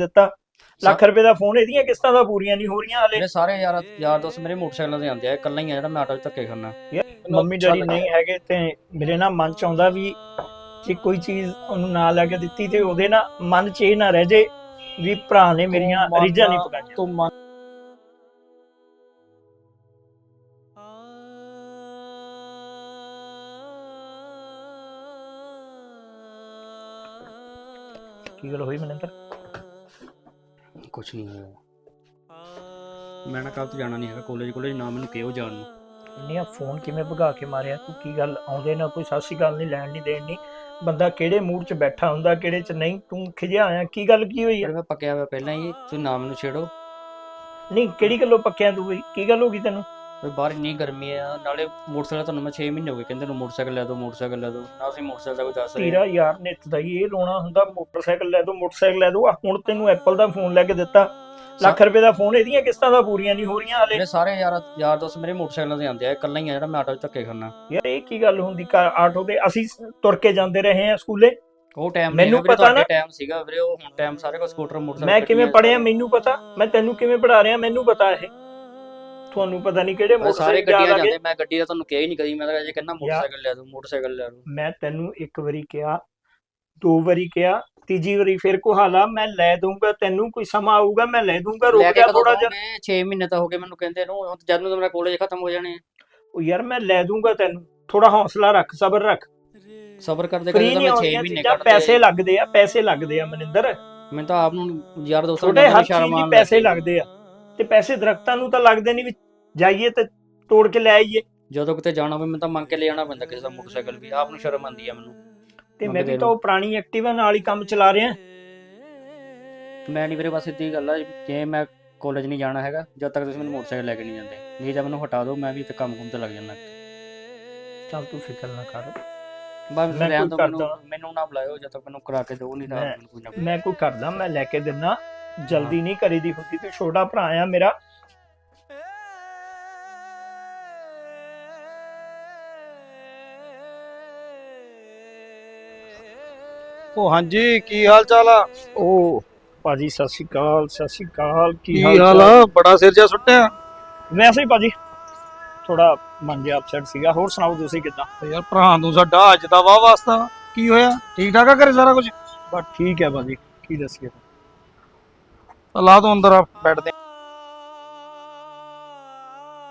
ਦਿੱਤਾ। ਲੱਖ ਰੁਪਏ ਦਾ ਫੋਨ ਇਹਦੀਆਂ ਕਿਸ਼ਤਾਂ ਦਾ ਪੂਰੀਆਂ ਨਹੀਂ ਹੋ ਰਹੀਆਂ ਹਲੇ। ਮੇਰੇ ਸਾਰੇ ਯਾਰ ਯਾਰ ਦੋਸਤ ਮੇਰੇ ਮੋਟਰਸਾਈਕਲਾਂ ਤੇ ਆਉਂਦੇ ਆ ਇਕੱਲਾ ਹੀ ਆ ਜਿਹੜਾ ਮੈਂ ਆਟੋ 'ਚ ਧੱਕੇ ਖਾਣਾ ਮੰਮੀ ਡੈਡੀ ਨਹੀਂ ਹੈਗੇ ਤੇ ਮੇਰੇ ਨਾ ਮਨ ਚ ਆਉਂਦਾ ਵੀ ਕਿ ਕੋਈ ਚੀਜ਼ ਉਹਨੂੰ ਨਾ ਲੈ ਕੇ ਦਿੱਤੀ ਤੇ ਉਹਦੇ ਨਾ ਮਨ ਚ ਇਹ ਨਾ ਰਹਿ ਜੇ ਵੀ ਭਰਾ ਨੇ ਮੇਰੀਆਂ ਰੀਝਾਂ ਨਹੀਂ ਪਕਾਈਆਂ। ਤੂੰ ਮੰਨ ਕੀ ਗੱਲ ਹੋਈ ਮਨਿੰਦਰ? ਕੁਛ ਨਹੀਂ ਹੋਇਆ। ਮੈਂ ਨਾ ਕੱਲ ਤੋਂ ਜਾਣਾ ਨਹੀਂ ਹੈਗਾ ਕਾਲਜ ਕਾਲਜ ਨਾ ਮੈਨੂੰ ਕਿਹੋ ਜਾਣ ਨੂੰ। ਇੰਨੀਆਂ ਫੋਨ ਕਿਵੇਂ ਭਗਾ ਕੇ ਮਾਰਿਆ? ਤੂੰ ਕੀ ਗੱਲ ਆਉਂਦੇ ਨਾ ਕੋਈ ਸਤਿ ਸ਼੍ਰੀ ਅਕਾਲ ਨਹੀਂ ਲੈਣ ਨਹੀਂ ਦੇਣ ਨਹੀਂ। ਬੰਦਾ ਕਿਹੜੇ ਮੂਡ 'ਚ ਬੈਠਾ ਹੁੰਦਾ ਕਿਹੜੇ 'ਚ ਨਹੀਂ? ਤੂੰ ਖਿਜਿਆ ਆਇਆ ਕੀ ਗੱਲ ਕੀ ਹੋਈ ਯਾਰ ਆ ਮੈਂ ਪੱਕਿਆ ਹੋਇਆ ਪਹਿਲਾਂ ਹੀ ਤੂੰ ਨਾ ਮੈਨੂੰ ਛੇੜੋ। ਨਹੀਂ ਕਿਹੜੀ ਗੱਲੋਂ ਪੱਕਿਆ ਤੂੰ ਬਈ? ਕੀ ਗੱਲ ਹੋ ਗਈ ਤੈਨੂੰ? ਵੀ ਬਾਹਰ ਇੰਨੀ ਗਰਮੀ ਆ ਨਾਲੇ ਮੋਟਰਸਾਈਕਲ ਤੁਹਾਨੂੰ ਮੈਂ 6 ਮਹੀਨੇ ਹੋ ਗਏ ਕਹਿੰਦੇ ਨੂੰ ਮੋਟਰਸਾਈਕਲ ਲੈ ਦਿਓ ਮੋਟਰਸਾਈਕਲ ਲੈ ਦਿਓ ਨਾ ਅਸੀਂ ਮੋਟਰਸਾਈਕਲ ਦਾ ਕੋਈ ਦੱਸ ਰਹੇ। ਤੇਰਾ ਯਾਰ ਨਿੱਤ ਦਾ ਹੀ ਇਹ ਰੋਣਾ ਹੁੰਦਾ ਮੋਟਰਸਾਈਕਲ ਲੈ ਦੋ ਮੋਟਰਸਾਈਕਲ ਲੈ ਦੋ। ਆ ਹੁਣ ਤੈਨੂੰ ਐਪਲ ਦਾ ਫੋਨ ਲੈ ਕੇ ਦਿੱਤਾ। ਲੱਖ ਰੁਪਏ ਦਾ ਫੋਨ ਇਹਦੀਆਂ ਕਿਸ਼ਤਾਂ ਦਾ ਪੂਰੀਆਂ ਨਹੀਂ ਹੋ ਰਹੀਆਂ ਹਲੇ। ਮੇਰੇ ਸਾਰੇ ਯਾਰ ਯਾਰ ਦੋਸਤ ਮੇਰੇ ਮੋਟਰਸਾਈਕਲਾਂ ਤੇ ਆਉਂਦੇ ਆ ਇਕੱਲਾ ਹੀ ਆ ਜਿਹੜਾ ਮੈਂ ਆਟੋ 'ਚ ਧੱਕੇ ਖਾਣਾ ਯਾਰ ਇਹ ਕੀ ਗੱਲ ਹੁੰਦੀ ਆਟੋ ਤੇ ਅਸੀਂ ਤੁਰ ਕੇ ਜਾਂਦੇ ਰਹੇ ਆ ਸਕੂਲੇ। ਉਹ ਟਾਈਮ ਮੈਨੂੰ ਪਤਾ ਨਾ- ਟਾਈਮ ਸੀਗਾ ਵੀਰੇ ਉਹ ਹੁਣ ਟਾਈਮ ਸਾਰੇ ਕੋਲ ਸਕੂਟਰ ਮੋਟਰਸਾਈਕਲ ਮੈਂ ਕਿਵੇਂ ਪੜਿਆ ਮੈਨੂੰ ਪਤਾ। ਮੈਂ ਤੈਨੂੰ ਕਿਵੇਂ ਪੜਾ ਰਿਹਾ ਮੈਨੂੰ ਪਤਾ ਇਹ। ਤੁਹਾਨੂੰ ਪਤਾ ਨਹੀਂ ਕਿਹੜੇ ਮੈਂ ਸਾਰੇ ਮੋਟਰਸਾਈਕਲ ਗੱਡੀਆਂ ਜਾਂਦੇ ਮੈਂ ਗੱਡੀ ਦਾ ਤੁਹਾਨੂੰ ਕਿਹਾ ਹੀ ਨਹੀਂ ਕਦੀ ਮੈਂ ਤਾਂ ਅਜੇ ਕਹਿੰਦਾ ਮੋਟਰਸਾਈਕਲ ਲੈ ਦੋ ਮੋਟਰਸਾਈਕਲ ਲੈ ਦੋ ਮੈਂ ਤੈਨੂੰ ਇੱਕ ਵਾਰੀ ਕਿਹਾ ਦੋ ਵਾਰੀ ਕਿਹਾ ਤੀਜੀ ਵਾਰੀ ਫਿਰ ਕੁਹਾਲਾ ਮੈਂ ਲੈ ਦੂੰਗਾ ਤੈਨੂੰ ਕੋਈ ਸਮਾਂ ਆਊਗਾ ਮੈਂ ਲੈ ਦੂੰਗਾ ਰੁਕ ਜਾ ਥੋੜਾ ਜਿਹਾ। ਦੋਗੇ 6 ਮਹੀਨੇ ਤਾਂ ਹੋ ਗਏ ਮੈਨੂੰ ਕਹਿੰਦੇ ਨੂੰ ਹੁਣ ਜਦ ਨੂੰ ਤਾਂ ਮੇਰਾ ਕਾਲਜ ਖਤਮ ਹੋ ਜਾਣੇ ਆ। ਉਹ ਯਾਰ ਮੈਂ ਲੈ ਦੂੰਗਾ ਤੈਨੂੰ ਥੋੜਾ ਹੌਸਲਾ ਰੱਖ ਸਬਰ ਰੱਖ। ਸਬਰ ਕਰਦੇ ਫ੍ਰੀ ਕਰਦੇ ਤਾਂ ਨਹੀਂ ਮੈਂ 6 ਆਉਂਦੀਆਂ ਮਹੀਨੇ ਚੀਜ਼ਾਂ ਕੱਢ ਪੈਸੇ ਲੱਗਦੇ ਆ ਪੈਸੇ ਲੱਗਦੇ ਆ ਮਨਿੰਦਰ। ਮੈਨੂੰ ਤਾਂ ਆਪ ਨੂੰ ਯਾਰ ਦੋਸਤਾਂ ਛੋਟੇ ਦੀ ਆਉਣ ਪੈਸੇ। ਲੱਗਦੇ ਆ। ਤੇ ਪੈਸੇ ਦਰਖਤਾਂ ਨੂੰ ਤਾਂ ਲੱਗਦੇ ਨਹੀਂ ਵੀ ਜਾਈਏ ਤੇ ਤੋੜ ਕੇ ਲੈ ਆਈਏ। ਜਦੋਂ ਕਿਤੇ ਜਾਣਾ ਹੋਵੇ ਮੈਨੂੰ ਤਾਂ ਮੰਗ ਕੇ ਲੈ ਜਾਣਾ ਪੈਂਦਾ ਕਿਸੇ ਦਾ ਮੋਟਰਸਾਈਕਲ ਵੀ। ਆਪ ਨੂੰ ਸ਼ਰਮ ਆਉਂਦੀ ਆ ਮੈਨੂੰ। ਤੇ ਮੈਂ ਵੀ ਤਾਂ ਉਹ ਪੁਰਾਣੀ ਐਕਟਿਵਾ ਨਾਲ ਹੀ ਕੰਮ ਚਲਾ ਰਿਹਾ। ਮੈਂ ਨਹੀਂ ਵੀਰੇ ਬਸ ਸਿੱਧੀ ਗੱਲ ਆ ਜੇ ਮੈਂ ਕਾਲਜ ਨਹੀਂ ਜਾਣਾ ਹੈਗਾ ਜਦ ਤੱਕ ਤੁਸੀਂ ਮੈਨੂੰ ਮੋਟਰਸਾਈਕਲ ਲੈ ਕੇ ਨਹੀਂ ਜਾਂਦੇ। ਨਹੀਂ ਤਾਂ ਮੈਨੂੰ ਹਟਾ ਦਿਓ ਮੈਂ ਵੀ ਤੇ ਕੰਮ ਕੁੰਮ ਤੇ ਲੱਗ ਜਾਣਾ ਚੱਲ ਤੂੰ ਫਿਕਰ ਨਾ ਕਰ। ਬਸ ਮੈਂ ਰਹਿਣ ਦਿਓ। ਮੈਨੂੰ ਮੈਨੂੰ ਨਾ ਬੁਲਾਇਓ ਜਦ ਤੱਕ ਮੈਨੂੰ ਕਰਾ ਕੇ ਦਿਓ ਨਹੀਂ ਤਾਂ ਮੈਂ- ਮੈਨੂੰ ਕੋਈ ਨਾ ਮੈਂ ਕੋਈ ਕਰਦਾ ਮੈਂ ਲੈ ਕੇ ਦਿੰਨਾ ਜਲਦੀ ਨਹੀਂ ਕਰੀ ਦੀ ਹੁੰਦੀ ਤੇ ਛੋਟਾ ਭਰਾ ਆ ਮੇਰਾ। ਉਹ ਹਾਂਜੀ ਕੀ ਹਾਲ ਚਾਲ ਆ? ਉਹ ਭਾਜੀ ਸਤਿ ਸ਼੍ਰੀ ਅਕਾਲ ਸਤਿ ਸ਼੍ਰੀ ਅਕਾਲ ਕੀ ਹਾਲ ਆ? ਬੜਾ ਸਿਰ ਜਾ ਸੁੱਟਿਆ। ਵੈਸੇ ਹੀ ਭਾਜੀ ਥੋੜਾ ਮਨ ਜਿਹਾ ਅਪਸੈਟ ਸੀਗਾ। ਹੋਰ ਸੁਣਾਓ ਤੁਸੀਂ ਕਿੱਦਾਂ? ਯਾਰ ਭਰਾ ਤੂੰ ਸਾਡਾ ਅੱਜ ਦਾ ਵਾਹ ਵਾਸਤਾ ਕੀ ਹੋਇਆ? ਠੀਕ ਠਾਕ ਆ ਘਰੇ ਸਾਰਾ ਕੁਝ? ਬਸ ਠੀਕ ਹੈ ਭਾਜੀ ਕੀ ਦੱਸੀਏ। ਲਾ ਤੂੰ ਅੰਦਰ ਆ ਬੈਠ ਦੇ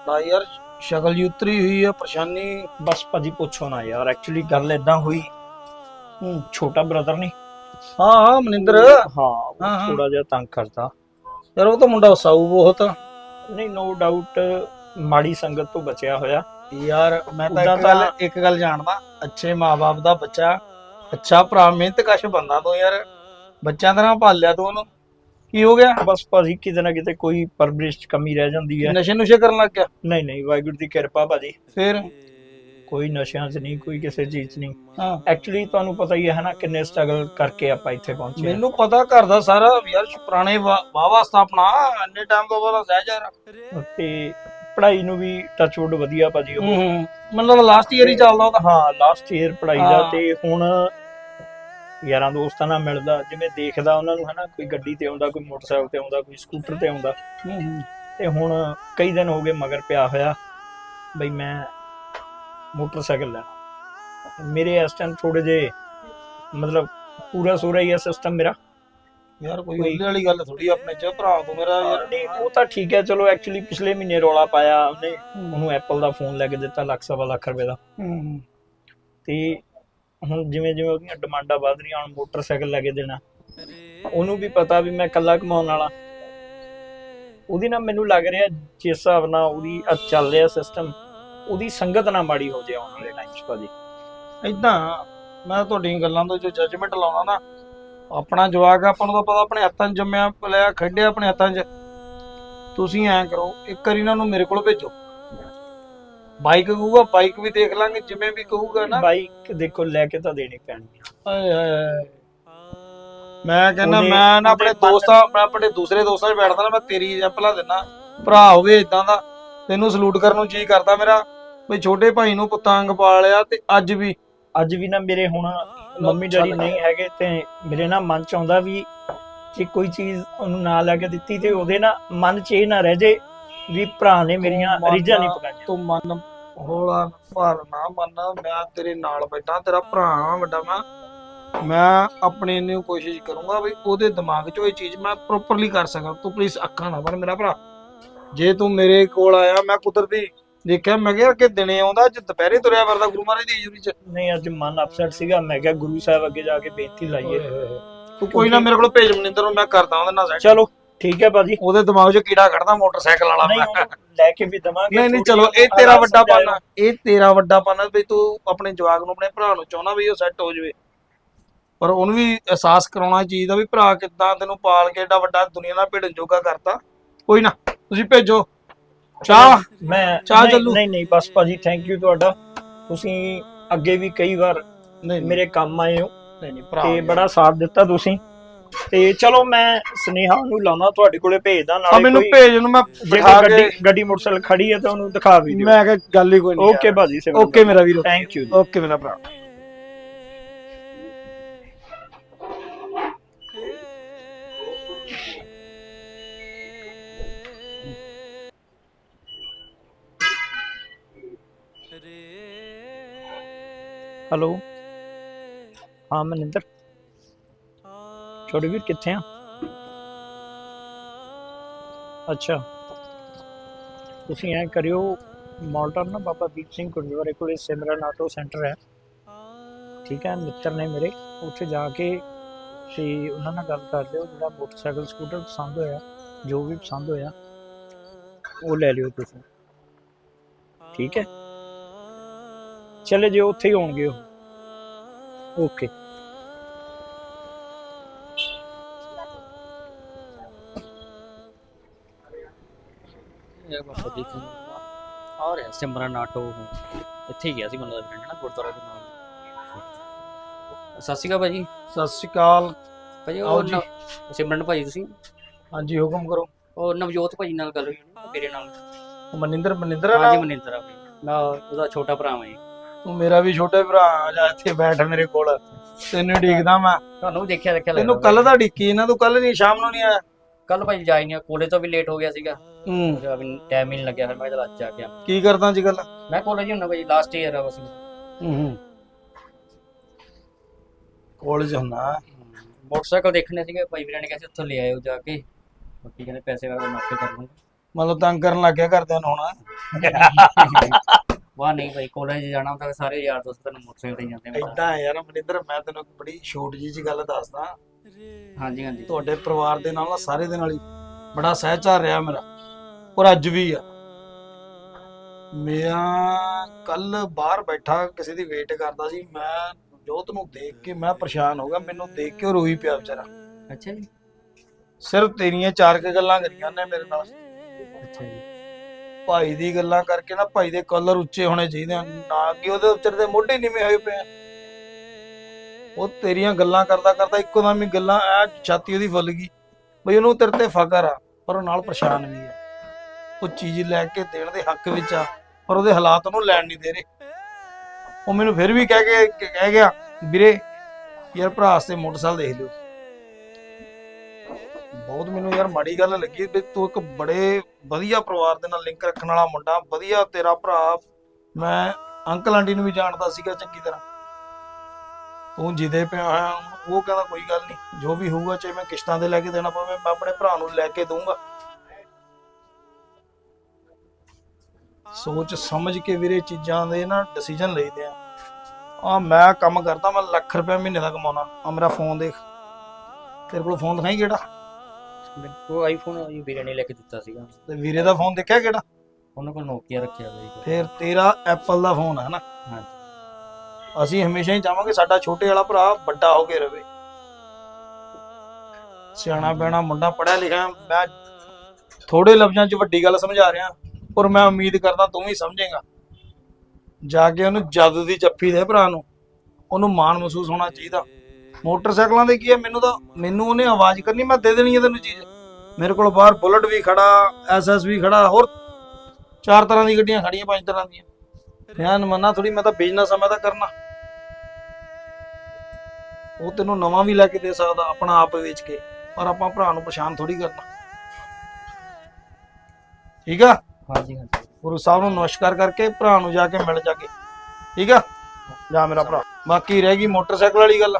ਨਾ ਯਾਰ ਸ਼ਕਲ ਜੀ ਉਤਰੀ ਹੋਈ ਆ ਪਰੇਸ਼ਾਨੀ। ਬਸ ਭਾਜੀ ਪੁੱਛੋ ਨਾ ਯਾਰ ਐਕਚੁਅਲੀ ਗੱਲ ਇਦਾਂ ਹੋਈ। ਹੂੰ ਛੋਟਾ ਬ੍ਰਦਰ ਨਹੀਂ ਹਾਂ ਹਾਂ ਮਨਿੰਦਰ। ਹਾਂ ਹਾਂ, ਹਾਂ। ਥੋੜਾ ਜਿਹਾ ਤੰਗ ਕਰਦਾ। ਯਾਰ ਉਹ ਤਾਂ ਮੁੰਡਾ ਸਾਊ ਬਹੁਤ। ਆ। ਨਹੀਂ ਨੋ ਡਾਊਟ ਮਾੜੀ ਸੰਗਤ ਤੋਂ ਬਚਿਆ ਹੋਇਆ। ਯਾਰ ਮੈਂ ਤਾਂ ਇੱਕ ਗੱਲ ਇੱਕ ਗੱਲ ਜਾਣਦਾ। ਅੱਛੇ ਮਾਪੇ ਦਾ ਬੱਚਾ ਅੱਛਾ ਭਰਾ ਮਿਹਨਤ ਕਸ਼ ਬੰਦਾ ਤੂੰ ਯਾਰ। ਬੱਚਿਆਂ ਤਰ੍ਹਾਂ ਪਾਲਿਆ ਤੂੰ ਉਹਨੂੰ। ਕੀ ਹੋ ਗਿਆ? ਬਸ ਭਾਜੀ ਕਿਤੇ ਨਾ ਕਿਤੇ ਕੋਈ ਪਰਵਰਿਸ਼ ਚ ਕਮੀ ਰਹਿ ਜਾਂਦੀ ਹੈ। ਨਸ਼ੇ ਨੁਸ਼ੇ ਕਰਨ ਲੱਗ ਗਿਆ? ਨਹੀਂ ਨਹੀਂ ਵਾਹਿਗੁਰੂ ਦੀ ਕਿਰਪਾ ਭਾਜੀ। ਫਿਰ? ਕੋਈ ਨਸ਼ਿਆਂ 'ਚ ਨਹੀਂ ਕੋਈ ਕਿਸੇ ਚੀਜ਼ 'ਚ ਨਹੀਂ। ਹਾਂ। ਐਕਚੁਅਲੀ ਤੁਹਾਨੂੰ ਪਤਾ ਹੀ ਹੈ ਨਾ ਕਿੰਨੇ ਸਟਰਗਲ ਕਰਕੇ ਆਪਾਂ ਇੱਥੇ ਪਹੁੰਚੇ ਹਾਂ। ਮੈਨੂੰ ਪਤਾ ਘਰ ਦਾ ਸਾਰਾ ਯਾਰ ਪੁਰਾਣੇ ਵਾਵਾ ਸਥਾਪਨਾ ਇੰਨੇ ਟਾਈਮ ਤੋਂ ਬਾਅਦ ਸਹਿਜ ਯਾਰ ਤੇ ਪੜ੍ਹਾਈ ਨੂੰ ਵੀ ਟੱਚਵੁੱਡ ਵਧੀਆ ਭਾਜੀ ਉਹ। ਹੂੰ ਮੈਨੂੰ ਲਾਸਟ ਈਅਰ ਹੀ ਚੱਲਦਾ ਉਹਦਾ ਹਾਂ ਲਾਸਟ ਈਅਰ ਪੜ੍ਹਾਈ ਦਾ ਹਾਂ। ਤੇ ਹੁਣ ਯਾਰਾਂ ਦੋਸਤਾਂ ਨਾਲ ਮਿਲਦਾ ਜਿਵੇਂ ਦੇਖਦਾ ਉਹਨਾਂ ਨੂੰ ਹਨਾ ਕੋਈ ਗੱਡੀ ਤੇ ਆਉਂਦਾ ਕੋਈ ਮੋਟਰਸਾਈਕਲ ਤੇ ਆਉਂਦਾ ਕੋਈ ਸਕੂਟਰ ਤੇ ਆਉਂਦਾ। ਤੇ ਹੁਣ ਕਈ ਦਿਨ ਹੋ ਗਏ ਮਗਰ ਪਿਆ ਹੋਇਆ ਬਈ ਮੈਂ ਮੋਟਰਸਾਈਕਲ ਲੈਣਾ। ਮੇਰੇ ਇਸ ਟਾਈਮ ਥੋੜੇ ਜੇ ਮਤਲਬ ਪੂਰਾ ਸੂਰਾ ਹੀ ਹੈ ਸਿਸਟਮ ਮੇਰਾ। ਯਾਰ ਕੋਈ ਉਹਦੇ ਵਾਲੀ ਗੱਲ ਥੋੜੀ ਆਪਣੇ ਚ ਭਰਾ ਤੂੰ ਮੇਰਾ ਯਾਰ। ਨਹੀਂ ਉਹ ਤਾਂ ਠੀਕ ਹੈ ਚਲੋ ਐਕਚੁਅਲੀ ਪਿਛਲੇ ਮਹੀਨੇ ਰੌਲਾ ਪਾਇਆ ਉਹਨੇ। ਉਹਨੂੰ ਐਪਲ ਦਾ ਫੋਨ ਲੈ ਕੇ ਦਿੱਤਾ ਲੱਖ ਸਵਾ ਲੱਖ ਰੁਪਏ ਦਾ। ਹੂੰ। ਤੇ ਹੁਣ ਜਿਵੇਂ ਜਿਵੇਂ ਉਹਦੀਆਂ ਡਿਮਾਂਡਾਂ ਵਧ ਰਹੀਆਂ, ਹੁਣ ਮੋਟਰਸਾਈਕਲ ਲੈ ਕੇ ਦੇਣਾ ਉਹਨੂੰ ਵੀ ਪਤਾ ਵੀ ਮੈਂ ਇਕੱਲਾ ਕਮਾਉਣ ਵਾਲਾ। ਉਹਦੀ ਨਾ ਮੈਨੂੰ ਲੱਗ ਰਿਹਾ, ਜਿਸ ਹਿਸਾਬ ਨਾਲ ਉਹਦੀ ਅੱਜ ਚੱਲ ਰਿਹਾ ਸਿਸਟਮ ਉਹਦੀ ਸੰਗਤ ਨਾ ਮਾੜੀ ਹੋ ਜਾਏ ਆਉਣ ਵਾਲੇ ਟਾਈਮ 'ਚ ਭਾਜੀ। ਏਦਾਂ, ਮੈਂ ਤੁਹਾਡੀਆਂ ਗੱਲਾਂ ਤੋਂ ਜੋ ਜੱਜਮੈਂਟ ਲਾਉਣਾ ਨਾ, ਆਪਣਾ ਜਵਾਕ ਆਪਾਂ ਨੂੰ ਤਾਂ ਪਤਾ ਆਪਣੇ ਹੱਥਾਂ 'ਚ ਜੰਮਿਆ ਪਲਿਆ ਖੇਡਿਆ ਆਪਣੇ ਹੱਥਾਂ 'ਚ। ਤੁਸੀਂ ਐਂ ਕਰੋ, ਇੱਕ ਵਾਰੀ ਇਹਨਾਂ ਨੂੰ ਮੇਰੇ ਕੋਲ ਭੇਜੋ। ਬਾਈਕ ਕਹੂਗਾ ਬਾਈਕ ਵੀ ਦੇਖ ਲਾਂਗੇ ਜਿਵੇਂ ਵੀ ਕਹੂਗਾ ਨਾ। ਬਾਈਕ ਦੇਖੋ ਲੈ ਕੇ ਤਾਂ ਦੇਣੀ ਪੈਣੀ ਆ। ਆਏ ਹਾਏ ਹਾਏ। ਮੈਂ ਕਹਿੰਦਾ ਮੈਂ ਨਾ ਆਪਣੇ ਉਹਦੇ ਮਨ- ਦੋਸਤਾਂ ਮੈਂ ਆਪਣੇ ਦੂਸਰੇ ਦੋਸਤਾਂ 'ਚ ਬੈਠਦਾ ਨਾ ਮੈਂ ਤੇਰੀ ਐਗਜ਼ਾਮਪਲਾਂ ਦਿੰਦਾ। ਭਰਾ ਹੋਵੇ ਇਦਾਂ ਦਾ ਤੈਨੂੰ ਸਲੂਟ ਕਰਨ ਨੂੰ ਜੀ ਕਰਦਾ ਮੇਰਾ। ਵੀ ਛੋਟੇ ਭਾਈ ਨੂੰ ਪੁੱਤਾਂ ਅੰਗ ਪਾਲਿਆ ਤੇ ਅੱਜ ਵੀ। ਅੱਜ ਵੀ ਨਾ ਮੇਰੇ ਹੁਣ ਮੰਮੀ ਡੈਡੀ ਨਹੀਂ ਹੈਗੇ ਤੇ ਮੇਰੇ ਨਾ ਮਨ ਚ ਆਉਂਦਾ ਵੀ ਜੇ ਕੋਈ ਚੀਜ਼ ਉਹਨੂੰ ਨਾ ਲੈ ਕੇ ਦਿੱਤੀ ਤੇ ਉਹਦੇ ਨਾ ਮਨ 'ਚ ਇਹ ਨਾ ਰਹਿ ਜੇ ਵੀ ਭਰਾ ਨੇ ਮੇਰੀਆਂ ਰੀਝਾਂ ਨਹੀਂ ਪਕਾਈਆਂ। ਤੂੰ ਮਨ ਹੌਲਾ ਭਾਰ ਨਾ ਮੰਨ ਮੈਂ ਤੇਰੇ ਨਾਲ ਬੈਠਾ ਤੇਰਾ ਭਰਾ ਹਾਂ ਵੱਡਾ ਮੈਂ ਮੈਂ ਆਪਣੇ ਨੂੰ ਕੋਸ਼ਿਸ਼ ਕਰੂੰਗਾ ਵੀ ਉਹਦੇ ਦਿਮਾਗ 'ਚ ਉਹ ਇਹ ਚੀਜ਼ ਮੈਂ ਪ੍ਰੋਪਰਲੀ ਕਰ ਸਕਾਂ। ਤੂੰ ਪਲੀਜ਼ ਅੱਖਾਂ ਨਾ ਬਣ ਮੇਰਾ ਭਰਾ। ਜੇ ਤੂੰ ਮੇਰੇ ਕੋਲ ਆਇਆ ਮੈਂ ਕੁਦਰਤੀ ਦੇਖਿਆ ਮੈਂ ਕਿਹਾ ਕਿ ਦਿਨੇ ਆਉਂਦਾ ਅੱਜ ਦੁਪਹਿਰੇ ਤੁਰਿਆ ਫਿਰਦਾ ਗੁਰੂ ਮਹਾਰਾਜ ਦੀ ਹਜ਼ੂਰੀ 'ਚ। ਨਹੀਂ ਅੱਜ ਮਨ ਅਪਸੈਟ ਸੀਗਾ ਮੈਂ ਕਿਹਾ ਗੁਰੂ ਸਾਹਿਬ ਅੱਗੇ ਜਾ ਕੇ ਬੇਨਤੀ ਲਾਈਏ। ਤੂੰ ਕੋਈ ਨਾ ਮੇਰੇ ਕੋਲ ਭੇਜ ਮਨਿੰਦਰ ਨੂੰ ਮੈਂ ਕਰਦਾ ਉਹਦੇ ਨਾਲ। ਚਲੋ ਠੀਕ ਹੈ ਭਾਜੀ। ਉਹਦੇ ਦਿਮਾਗ 'ਚ ਕੀੜਾ ਕੱਢਦਾ ਮੋਟਰਸਾਈਕਲ ਵਾਲਾ। ਨਹੀਂ ਉਹਨੂੰ ਲੈ ਕੇ ਵੀ ਦਵਾਂਗੇ ਨਹੀਂ ਨਹੀਂ ਚਲੋ ਇਹ ਤੇਰਾ ਵੱਡਾ। ਪਾਨਾ ਇਹ ਤੇਰਾ ਵੱਡਾ ਪਾਨਾ ਵੀ ਤੂੰ ਆਪਣੇ ਜਵਾਕ ਨੂੰ ਆਪਣੇ ਭਰਾ ਨੂੰ ਚਾਹੁੰਦਾ ਵੀ ਉਹ ਸੈੱਟ ਹੋ ਜਾਵੇ। ਪਰ ਉਹਨੂੰ ਵੀ ਅਹਿਸਾਸ ਕਰਾਉਣਾ ਚਾਹੀਦਾ ਵੀ ਭਰਾ ਕਿੱਦਾਂ ਤੈਨੂੰ ਪਾਲ ਕੇ ਏਡਾ ਵੱਡਾ ਦੁਨੀਆ ਦਾ ਭੇਡਣ ਜੋਗਾ ਕਰਤਾ। ਕੋਈ ਨਾ ਤੁਸੀਂ ਭੇਜੋ। ਚਾਹ ਮੈਂ ਚਾਹ ਚੱਲੂ। ਨਹੀਂ ਨਹੀਂ ਬਸ ਭਾਜੀ ਥੈਂਕ ਯੂ ਤੁਹਾਡਾ। ਤੁਸੀਂ ਅੱਗੇ ਵੀ ਕਈ ਵਾਰ ਮੇਰੇ ਕੰਮ ਆਏ ਹੋ ਨਹੀਂ ਨਹੀਂ ਭਰਾ ਤੇ ਬੜਾ ਸਾਥ ਦਿੱਤਾ ਤੁਸੀਂ। ਤੇ ਚਲੋ ਮੈਂ ਸਨੇਹਾ ਨੂੰ ਲਾਉਣਾ ਤੁਹਾਡੇ ਕੋਲੇ ਭੇਜਦਾ ਆ ਨਾਲੇ ਮੈਨੂੰ ਕੋਈ ਭੇਜ ਨੂੰ ਮੈਂ ਜੇ ਬਿਠਾ ਕੋਈ ਕੇ ਗੱਡੀ ਗੱਡੀ ਮੋਟਰਸਾਈਕਲ ਖੜੀ ਹੈ ਤਾਂ ਉਹਨੂੰ ਦਿਖਾ ਵੀ ਦਿਓ। ਮੈਂ ਕਿਹਾ ਗੱਲ ਹੀ ਕੋਈ ਨਹੀਂ ਓਕੇ ਭਾਜੀ ਸਿਮਰਨ ਓਕੇ ਮੇਰਾ ਵੀਰ। ਥੈਂਕ ਯੂ ਓਕੇ ਮੇਰਾ ਭਰਾ। ਹੈਲੋ ਹਾਂ ਮਨਿੰਦਰ? ਛੋਟੇ ਵੀਰ ਕਿੱਥੇ ਆ ਅੱਛਾ ਤੁਸੀਂ ਐ ਕਰਿਓ ਮਾਲਟਨ ਨਾ ਬਾਬਾ ਦੀਪ ਸਿੰਘ ਗੁਰਦੁਆਰੇ ਕੋਲੇ ਸਿਮਰਨ ਆਟੋ ਸੈਂਟਰ ਹੈ ਠੀਕ ਹੈ ਮਿੱਤਰ ਨੇ ਮੇਰੇ ਉੱਥੇ ਜਾ ਕੇ ਤੇ ਉਹਨਾਂ ਨਾਲ ਗੱਲ ਕਰ ਲਿਓ ਜਿਹੜਾ ਮੋਟਰਸਾਈਕਲ ਸਕੂਟਰ ਪਸੰਦ ਹੋਇਆ ਜੋ ਵੀ ਪਸੰਦ ਹੋਇਆ ਉਹ ਲੈ ਲਿਓ ਤੁਸੀਂ ਠੀਕ ਹੈ ਚਲੇ ਜਿਓ ਉੱਥੇ ਹੀ ਹੋਣਗੇ ਉਹ ਓਕੇ ਇਹ ਬਾਬਾ ਦੇਖ ਆ ਰਿਹਾ ਸਿਮਰਨ ਆਟੋ ਇੱਥੇ ਹੀ ਗਿਆ ਸੀ ਮੈਨੂੰ ਲੱਗਦਾ ਪਿੰਡ ਨਾ ਗੁਰਦੁਆਰੇ ਦੇ ਨਾਲ। ਸਤਿ ਸ਼੍ਰੀ ਅਕਾਲ ਭਾਜੀ। ਸਤਿ ਸ਼੍ਰੀ ਅਕਾਲ। ਭਾਜੀ ਆਓ ਉਹ ਜੀ। ਨਵ- ਸਿਮਰਨ ਭਾਜੀ ਤੁਸੀਂ? ਹਾਂਜੀ ਹੁਕਮ ਕਰੋ। ਉਹ ਨਵਜੋਤ ਭਾਜੀ ਨਾਲ ਗੱਲ ਹੋਈ ਹੋਣੀ ਨਾ ਮੇਰੇ ਨਾਲ। ਉਹ ਮਨਿੰਦਰ ਮਨਿੰਦਰ ਆ ਹਾਂਜੀ ਨਾ ਮਨਿੰਦਰ ਆ। ਭਾਈ ਮੈਂ ਉਹਦਾ ਛੋਟਾ ਭਰਾ ਜੀ ਤੂੰ ਮੇਰਾ ਵੀ ਛੋਟਾ ਭਰਾ ਆ ਜਾ ਇੱਥੇ ਬੈਠ ਮੇਰੇ ਕੋਲ। ਤੈਨੂੰ ਢੀਕਦਾ ਮੈਂ। ਤੁਹਾਨੂੰ ਵੀ ਦੇਖਿਆ ਦੇਖਿਆ ਤੈਨੂੰ ਕੱਲ ਦਾ ਢੀਕੀ ਨਾ ਤੂੰ ਕੱਲ ਨਹੀਂ ਸ਼ਾਮ ਨੂੰ ਨਹੀਂ ਆਇਆ। ਕੱਲ ਭਾਜੀ ਜਾਈ ਨਹੀਂ ਕੋਲੇ ਤੋਂ ਵੀ ਲੇਟ ਹੋ ਗਿਆ ਸੀਗਾ। ਹੂੰ। ਜਦ ਵੀ ਟਾਈਮ ਹੀ ਨਹੀਂ ਲੱਗਿਆ ਫਿਰ ਮੈਂ ਚਲ ਅੱਜ ਜਾ ਕੇ ਆਵਾਂ। ਕੀ ਕਰਦਾ ਅੱਜ ਕੱਲ ਮੈਂ ਕਾਲਜ ਹੀ ਹੁੰਦਾ ਭਾਜੀ ਲਾਸਟ ਈਅਰ ਆ ਬਸ। ਹੂੰ ਕਾਲਜ ਹੁੰਦਾ। ਮੋਟਰਸਾਈਕਲ ਦੇਖਣੇ ਸੀਗੇ ਭਾਈ ਵੀਰਾਂ ਨੇ ਕਿਹਾ ਸੀ ਉੱਥੋਂ ਲੈ ਆਇਓ ਜਾ ਕੇ। ਬਾਕੀ ਕਹਿੰਦੇ ਪੈਸੇ ਵਗੈਰਾ ਮੈਂ ਆਪੇ ਕਰ ਲੂੰਗਾ। ਮਤਲਬ ਤੰਗ ਕਰਨ ਲੱਗ ਗਿਆ ਘਰਦਿਆਂ ਨੂੰ ਹੁਣ। ਵਾਹ ਨਹੀਂ ਭਾਈ ਕਾਲਜ ਜਾਣਾ ਹੁੰਦਾ ਸਾਰੇ ਯਾਰ ਦੋਸਤ ਤੁਹਾਨੂੰ ਮੋਟਰਸਾਈਕਲ ਤੇ ਹੀ ਜਾਂਦੇ ਹੈ ਯਾਰ ਮਨਿੰਦਰ ਮੈਂ ਤੈਨੂੰ ਇੱਕ ਬੜੀ ਛੋਟ ਜੀ ਜੀ ਗੱਲ ਦੱਸਦਾ। ਹਾਂਜੀ ਹਾਂਜੀ। ਤੁਹਾਡੇ ਪਰਿਵਾਰ ਦੇ ਨਾਲ ਨਾ ਸਾਰੇ ਦੇ ਨਾਲ ਹੀ ਬੜਾ ਸਹਿਚਾਰ ਰਿਹਾ ਮੇਰਾ। ਔਰ ਅੱਜ ਵੀ ਆ। ਮੈਂ ਕੱਲ ਬਾਹਰ ਬੈਠਾ ਕਿਸੇ ਦੀ ਵੇਟ ਕਰਦਾ ਸੀ। ਮੈਂ ਜੋਤ ਨੂੰ ਦੇਖ ਕੇ ਮੈਂ ਪਰੇਸ਼ਾਨ ਹੋ ਗਿਆ। ਮੈਨੂੰ ਦੇਖ ਕੇ ਉਹ ਰੋਈ ਪਿਆ ਵਿਚਾਰਾ। ਅੱਛਾ ਜੀ। ਸਿਰਫ ਤੇਰੀਆਂ ਚਾਰ ਕੁ ਗੱਲਾਂ ਕਰੀਆਂ ਨੇ ਮੇਰੇ ਨਾਲ। ਅੱਛਾ ਜੀ। ਭਾਈ ਦੀ ਗੱਲਾਂ ਕਰਕੇ ਨਾ ਭਾਈ ਦੇ ਕਲਰ ਉੱਚੇ ਹੋਣੇ ਚਾਹੀਦੇ ਆ ਨਾ ਕਿ ਉਹਦੇ ਉੱਚਰ ਦੇ ਮੋਢੇ ਨੀਵੇਂ ਹੋਏ ਪਏ ਆ। ਉਹ ਤੇਰੀਆਂ ਗੱਲਾਂ ਕਰਦਾ ਕਰਦਾ ਇੱਕੋ ਦਮ ਹੀ ਗੱਲਾਂ ਆ ਛਾਤੀ ਉਹਦੀ ਫੁੱਲ ਗਈ। ਬਈ ਉਹਨੂੰ ਤੇਰੇ ਤੇ ਫਕਰ ਆ, ਪਰ ਉਹ ਨਾਲ ਪਰੇਸ਼ਾਨ ਵੀ ਆ। ਉਹ ਚੀਜ਼ ਲੈ ਕੇ ਦੇਣ ਦੇ ਹੱਕ ਵਿੱਚ ਆ, ਪਰ ਉਹਦੇ ਹਾਲਾਤ ਉਹਨੂੰ ਲੈਣ ਨਹੀਂ ਦੇ ਰਹੇ। ਉਹ ਮੈਨੂੰ ਫਿਰ ਵੀ ਕਹਿ ਕੇ, ਕਹਿ ਗਿਆ, ਵੀਰੇ, ਯਾਰ ਭਰਾ ਵਾਸਤੇ ਮੋਟਰਸਾਈਕਲ ਦੇਖ ਲਿਓ। ਬਹੁਤ ਮੈਨੂੰ ਯਾਰ ਮਾੜੀ ਗੱਲ ਲੱਗੀ ਵੀ ਤੂੰ ਇੱਕ ਬੜੇ ਵਧੀਆ ਪਰਿਵਾਰ ਦੇ ਨਾਲ ਲਿੰਕ ਰੱਖਣ ਵਾਲਾ ਮੁੰਡਾ, ਵਧੀਆ ਤੇਰਾ ਭਰਾ। ਮੈਂ ਅੰਕਲ ਆਂਟੀ ਨੂੰ ਵੀ ਜਾਣਦਾ ਸੀਗਾ ਚੰਗੀ ਤਰ੍ਹਾਂ। ਤੂੰ ਜਿੱਦੇ ਪਿਆ ਉਹ ਕਹਿੰਦਾ ਕੋਈ ਗੱਲ ਨਹੀਂ ਜੋ ਵੀ ਹੋਊਗਾ ਚਾਹੇ ਮੈਂ ਕਿਸ਼ਤਾਂ ਤੇ ਲੈ ਕੇ ਦੇਣਾ ਪਵੇ ਮੈਂ ਆਪਣੇ ਭਰਾ ਨੂੰ ਲੈ ਕੇ ਦਊਂਗਾ। ਸੋਚ ਸਮਝ ਕੇ ਵੀਰੇ ਚੀਜ਼ਾਂ ਦੇ ਨਾ ਡਿਸੀਜਨ ਲਈਦੇ ਆ। ਆ ਮੈਂ ਕੰਮ ਕਰਦਾ ਮੈਂ ਲੱਖ ਰੁਪਏ ਮਹੀਨੇ ਦਾ ਕਮਾਉਣਾ ਆ ਮੇਰਾ ਫੋਨ ਦੇਖ। ਤੇਰੇ ਕੋਲ ਫੋਨ ਦਿਖਾਈ ਕਿਹੜਾ? ਉਹ ਆਈਫੋਨ ਉਹ ਵੀਰੇ ਨੇ ਲੈ ਕੇ ਦਿੱਤਾ ਸੀਗਾ। ਤੇ ਵੀਰੇ ਦਾ ਫੋਨ ਦੇਖਿਆ ਕਿਹੜਾ? ਉਹਨਾਂ ਕੋਲ ਨੋਕੀਆ ਰੱਖਿਆ ਹੋਇਆ ਫਿਰ ਤੇਰਾ ਐਪਲ ਦਾ ਫੋਨ ਹੈ ਨਾ ਹਾਂਜੀ। ਅਸੀਂ ਹਮੇਸ਼ਾ ਹੀ ਚਾਹਾਂਗੇ ਸਾਡਾ ਛੋਟੇ ਵਾਲਾ ਭਰਾ ਵੱਡਾ ਹੋ ਕੇ ਰਵੇ। ਸਿਆਣਾ ਬਿਆਣਾ ਮੁੰਡਾ ਪੜਿਆ ਲਿਖਿਆ, ਮੈਂ ਥੋੜੇ ਲਫ਼ਜ਼ਾਂ 'ਚ ਵੱਡੀ ਗੱਲ ਸਮਝਾ ਰਿਹਾ ਔਰ ਮੈਂ ਉਮੀਦ ਕਰਦਾ ਤੂੰ ਵੀ ਸਮਝੇਗਾ। ਜਾ ਕੇ ਉਹਨੂੰ ਜਦ ਦੀ ਜੱਫੀ ਦੇ ਭਰਾ ਨੂੰ, ਉਹਨੂੰ ਮਾਣ ਮਹਿਸੂਸ ਹੋਣਾ ਚਾਹੀਦਾ। ਮੋਟਰਸਾਈਕਲਾਂ ਦੇ ਕੀ ਹੈ? ਮੈਨੂੰ ਤਾਂ, ਮੈਨੂੰ ਉਹਨੇ ਆਵਾਜ਼ ਕਰਨੀ, ਮੈਂ ਦੇ ਦੇਣੀ ਹੈ ਤੈਨੂੰ ਚੀਜ਼। ਮੇਰੇ ਕੋਲ ਬਾਹਰ ਬੁਲਟ ਵੀ ਖੜਾ ਐਸਐਸ ਵੀ ਖੜਾ, ਹੋਰ ਚਾਰ ਤਰ੍ਹਾਂ ਦੀ ਗੱਡੀਆਂ ਖੜੀਆਂ, ਪੰਜ ਤਰ੍ਹਾਂ ਦੀਆਂ। ਧਿਆਨ ਮੰਨਾ ਥੋੜੀ ਮੈਂ ਤਾਂ ਬਿਜ਼ਨਸ ਆ ਮੈਂ ਤਾਂ ਕਰਨਾ। ਉਹ ਤੈਨੂੰ ਨਵਾਂ ਵੀ ਲੈ ਕੇ ਦੇ ਸਕਦਾ ਆਪਣਾ ਆਪ ਵੇਚ ਕੇ ਪਰ ਆਪਾਂ ਭਰਾ ਨੂੰ ਪਛਾਣ ਥੋੜੀ ਕਰਨਾ। ਠੀਕ ਆ? ਹਾਂਜੀ ਹਾਂਜੀ। ਗੁਰੂ ਸਾਹਿਬ ਨੂੰ ਨਮਸਕਾਰ ਕਰਕੇ ਭਰਾ ਨੂੰ ਜਾ ਕੇ ਮਿਲ ਜਾ ਕੇ। ਠੀਕ ਆ? ਜਾ ਮੇਰਾ ਭਰਾ। ਬਾਕੀ ਰਹਿ ਗਈ ਮੋਟਰਸਾਈਕਲ ਵਾਲੀ ਗੱਲ।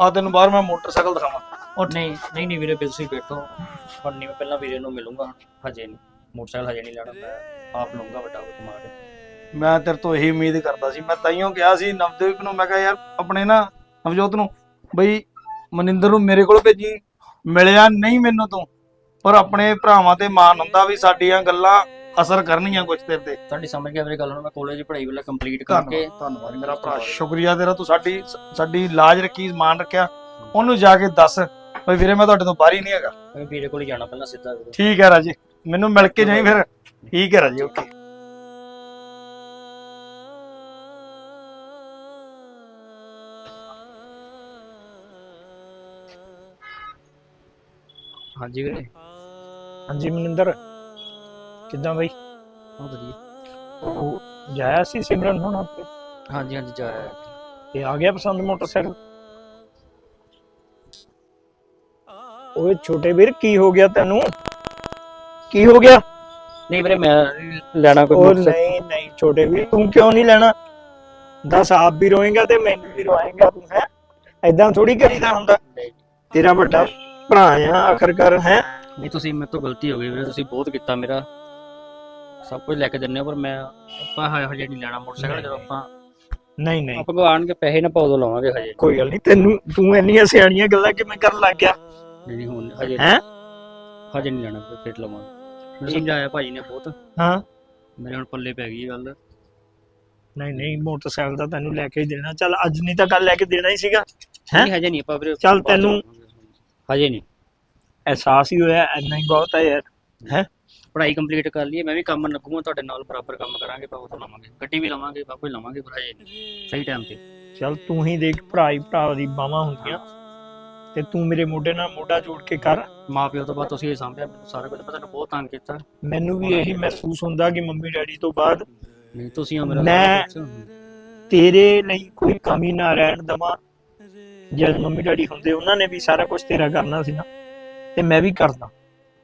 ਆ ਤੈਨੂੰ ਬਾਹਰ ਮੈਂ ਮੋਟਰਸਾਈਕਲ ਦਿਖਾਵਾਂ। ਉਹ ਨਹੀਂ ਨਹੀਂ ਨਹੀਂ ਵੀਰੇ ਤੁਸੀਂ ਬੈਠੋ। ਹੁਣ ਨਹੀਂ ਮੈਂ ਪਹਿਲਾਂ ਵੀਰੇ ਨੂੰ ਮਿਲੂੰਗਾ ਹਜੇ ਨਹੀਂ। ਮੋਟਰਸਾਈਕਲ ਹਜੇ ਨਹੀਂ ਲੈਣਾ ਮੈਂ ਆਪ ਲਊਂਗਾ ਵੱਡਾ ਕਮਾ ਕੇ ਮੈਂ ਤੇਰੇ ਤੋਂ ਇਹੀ ਉਮੀਦ ਕਰਦਾ ਸੀ। ਮੈਂ ਤਾਈਓ ਕਿਹਾ ਸੀ ਨਵਦੀਪ ਨੂੰ ਮੈਂ ਕਿਹਾ ਯਾਰ ਆਪਣੇ ਨਾ ਨਵਜੋਤ ਨੂੰ ਬਈ ਮਨਿੰਦਰ ਨੂੰ ਮੇਰੇ ਕੋਲ ਭੇਜੀ। ਮਿਲਿਆ ਨਹੀਂ ਮੈਨੂੰ ਤੂੰ ਪਰ ਆਪਣੇ ਭਰਾਵਾਂ ਤੇ ਮਾਣ ਹੁੰਦਾ ਵੀ ਸਾਡੀਆਂ ਗੱਲਾਂ ਅਸਰ ਕਰਨਗੀਆਂ ਕੁਝ ਤੇਰੇ ਤੇ। ਤੁਹਾਡੀ ਸਮਝ ਗਿਆ ਵੀਰੇ ਗੱਲ ਨੂੰ? ਮੈਂ ਕਾਲਜ ਪੜ੍ਹਾਈ ਵੇਲੇ ਕੰਪਲੀਟ ਕਰਕੇ ਧੰਨਵਾਦ। ਮੇਰਾ ਭਰਾ ਸ਼ੁਕਰੀਆ ਤੇਰਾ ਤੂੰ ਸਾਡੀ ਸਾਡੀ ਲਾਜ ਰੱਖੀ ਮਾਣ ਰੱਖਿਆ। ਉਹਨੂੰ ਜਾ ਕੇ ਦੱਸ ਬਈ ਵੀਰੇ ਮੈਂ ਤੁਹਾਡੇ ਤੋਂ ਬਾਹਰ ਹੀ ਨਹੀਂ ਹੈਗਾ। ਮੈਂ ਵੀਰੇ ਕੋਲ ਹੀ ਜਾਣਾ ਪਹਿਲਾਂ ਸਿੱਧਾ। ਠੀਕ ਹੈ ਰਾਜੇ ਮੈਨੂੰ ਮਿਲ ਕੇ ਜਾਈ ਫਿਰ। ਠੀਕ ਹੈ ਰਾਜੇ ਓਕੇ ਹਾਂਜੀ ਵੀਰੇ। ਹਾਂਜੀ ਮਨਿੰਦਰ ਕਿੱਦਾਂ ਬਈ? ਬਹੁਤ ਵਧੀਆ। ਉਹ ਜਾਇਆ ਸੀ ਸਿਮਰਨ ਹੁਣ ਆਪੇ ਹਾਂਜੀ ਹਾਂਜੀ ਜਾ ਰਿਹਾ ਤੇ ਆ ਗਿਆ ਪਸੰਦ ਮੋਟਰਸਾਈਕਲ? ਓਏ ਛੋਟੇ ਵੀਰ ਕੀ ਹੋ ਗਿਆ ਤੈਨੂੰ? ਕੀ ਹੋ ਗਿਆ? ਨਹੀਂ ਵੀਰੇ ਮੈਂ ਲੈਣਾ ਕੋਈ ਉਹ। ਨਹੀਂ ਨਹੀਂ ਛੋਟੇ ਵੀਰ ਤੂੰ ਕਿਉਂ ਨਹੀਂ ਲੈਣਾ? ਦੱਸ ਆਪ ਵੀ ਰੋਏਗਾ ਤੇ ਮੈਨੂੰ ਵੀ ਰੋਏਗਾ ਤੂੰ ਹੈ? ਐਦਾਂ ਥੋੜੀ ਕਰੀਦਾ ਹੁੰਦਾ। ਤੇਰਾ ਵੱਡਾ ਭਰਾ ਆ ਆਖਰਕਾਰ ਹੈ? ਨਹੀਂ ਤੁਸੀਂ ਮੇਰੇ ਤੋਂ ਗਲਤੀ ਹੋ ਗਈ ਵੀਰੇ ਤੁਸੀਂ ਬਹੁਤ ਕੀਤਾ ਮੇਰਾ। ਸਭ ਕੁਝ ਲੈ ਕੇ ਹੋ ਪਰ ਮੈਂ ਆਪਾਂ ਹਜੇ ਹਜੇ ਨਹੀਂ ਲੈਣਾ ਮੋਟਰਸਾਈਕਲ ਜਦੋਂ ਆਪਾਂ ਨਹੀਂ ਨਹੀਂ। ਆਪਾਂ ਕੋ ਆਣ ਕੇ ਪੈਸੇ ਨਾ ਪਾਉ ਲਵਾਂਗੇ ਹਜੇ। ਕੋਈ ਗੱਲ ਨਹੀਂ ਤੈਨੂੰ ਤੂੰ ਇੰਨੀਆਂ ਸਿਆਣੀਆਂ ਗੱਲਾਂ ਕਿਵੇਂ ਕਰਨ ਲੱਗ ਗਿਆ? ਨਹੀਂ ਨਹੀਂ ਹੁਣ ਹਜੇ ਹੈਂ? ਹਜੇ ਨਹੀਂ ਲੈਣਾ ਫਿਰ ਫਿਰ ਲਵਾਂਗੇ। ਮੈਨੂੰ ਸਮਝਾਇਆ ਭਾਜੀ ਨੇ ਬਹੁਤ। ਹਾਂ। ਮੇਰੇ ਹੁਣ ਪੱਲੇ ਪੈ ਗਈ ਇਹ ਗੱਲ। ਨਹੀਂ ਨਹੀਂ ਮੋਟਰਸਾਈਕਲ ਤਾਂ ਤੈਨੂੰ ਲੈ ਕੇ ਹੀ ਦੇਣਾ। ਚੱਲ ਅੱਜ ਨਹੀਂ ਤਾਂ ਕੱਲ ਲੈ ਕੇ ਦੇਣਾ ਹੀ ਸੀਗਾ। ਹੈਂ? ਹਜੇ ਨਹੀਂ ਆਪਾਂ ਵੀਰੇ ਚੱਲ ਤੈਨੂੰ-। ਹਜੇ ਨਹੀਂ। ਅਹਿਸਾਸ ਹੀ ਹੋਇਆ ਇੰਨਾ ਹੀ ਬਹੁਤ ਹੈ ਯਾਰ ਪੜ੍ਹਾਈ ਕੰਪਲੀਟ ਕਰ ਲਈਏ ਮੈਂ ਵੀ ਕੰਮ ਲੱਗੂਗਾ ਤੁਹਾਡੇ ਨਾਲ ਬਰਾਬਰ ਕੰਮ ਕਰਾਂਗੇ ਪਾਪਾ ਤੋਂ ਲਵਾਂਗੇ। ਗੱਡੀ ਵੀ ਲਵਾਂਗੇ ਬਾਪੂ ਹੀ ਲਵਾਂਗੇ ਪਰ ਹਜੇ ਨਹੀਂ। ਸਹੀ ਟਾਈਮ ਤੇ। ਚੱਲ ਤੂੰ ਹੀ ਦੇਖ ਭਰਾ ਹੀ ਭਰਾ ਦੀ ਬਾਹਾਂ ਹੁੰਦੀਆਂ ਤੇ ਤੂੰ ਮੇਰੇ ਮੋਢੇ ਨਾਲ ਮੋਢਾ ਜੋੜ ਕੇ ਕਰ। ਮਾਂ ਪਿਓ ਤੋਂ ਬਾਅਦ ਤੁਸੀਂ ਇਹ ਸਾਂਭਿਆ ਮੈਨੂੰ ਸਾਰਾ ਕੁਝ ਪਤਾ ਨੂੰ ਬਹੁਤ ਤੰਗ ਕੀਤਾ। ਮੈਨੂੰ ਵੀ ਇਹੀ ਮਹਿਸੂਸ ਹੁੰਦਾ ਕਿ ਮੰਮੀ ਡੈਡੀ ਤੋਂ ਬਾਅਦ ਨਹੀਂ ਤੁਸੀਂ ਹੋ ਮੇਰਾ ਮੈਂ-। ਤੇਰੇ ਲਈ ਕੋਈ ਕਮੀ ਨਾ ਰਹਿਣ ਦਵਾਂ ਜਦ ਮੰਮੀ ਡੈਡੀ ਹੁੰਦੇ ਉਹਨਾਂ ਨੇ ਵੀ ਸਾਰਾ ਕੁਝ ਤੇਰਾ ਕਰਨਾ ਸੀ ਨਾ। ਤੇ ਮੈਂ ਵੀ ਕਰਦਾ।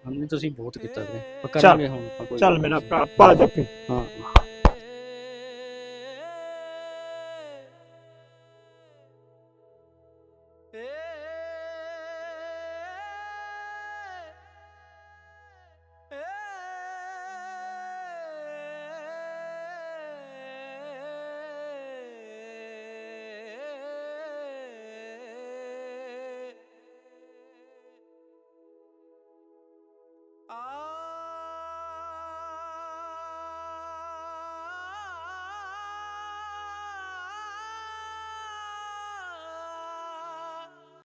ਮੰਮੀ ਤੁਸੀਂ ਬਹੁਤ ਕੀਤਾ ਵੀਰੇ। ਚੱਲ। ਮੇਰਾ ਭਰਾ ਪਾ ਹਾਂ।